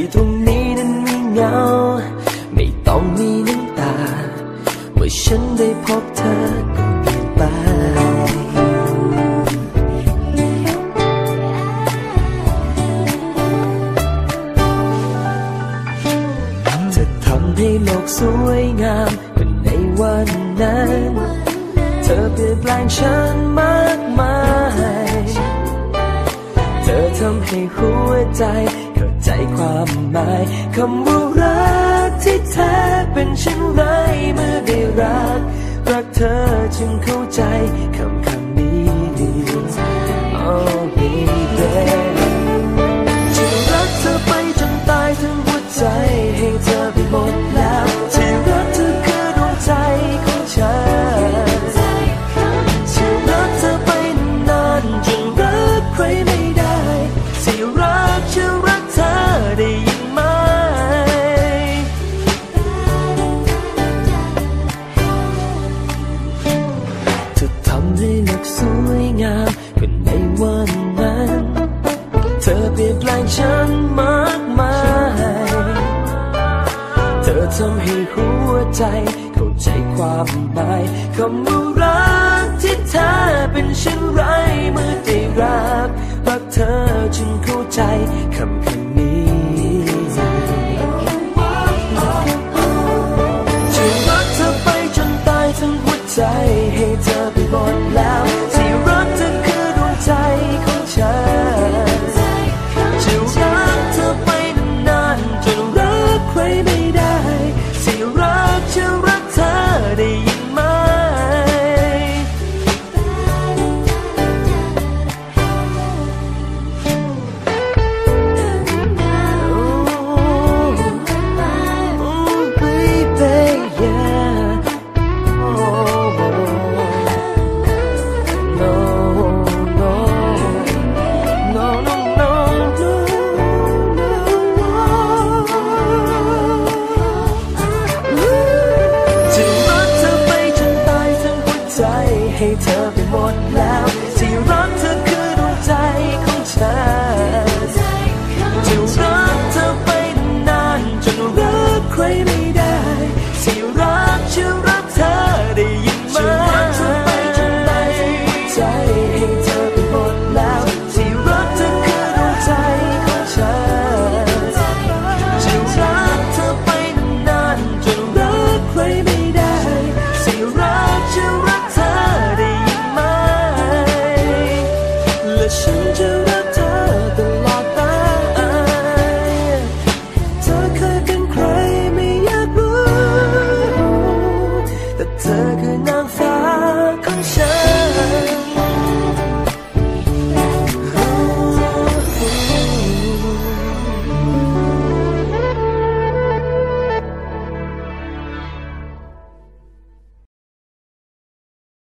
ที่ตรงนี้นั้นมีเงา ไม่ต้องมีน้ำตาเมื่อฉันได้พบเธอก็เปลี่ยนไปเธอทำให้โลกสวยงามเหมือนในวันนั้น เธอเปลี่ยนแปลงฉันมากมาย ธอทำให้หัวใจ เข้าใจความหมายคำว่ารักที่แท้เป็นเช่นไรเมื่อได้รัก รักเธอจึงเข้าใจคำคำ ธอทำให้หัวใจ เข้าใจความหมายคำว่ารักที่เธอเป็นเช่นไรเมื่อได้รักรักเธอจึงเข้าใจคำคำนี้จะรักเธอไปจนตายทั้งหัวใจให้ one place.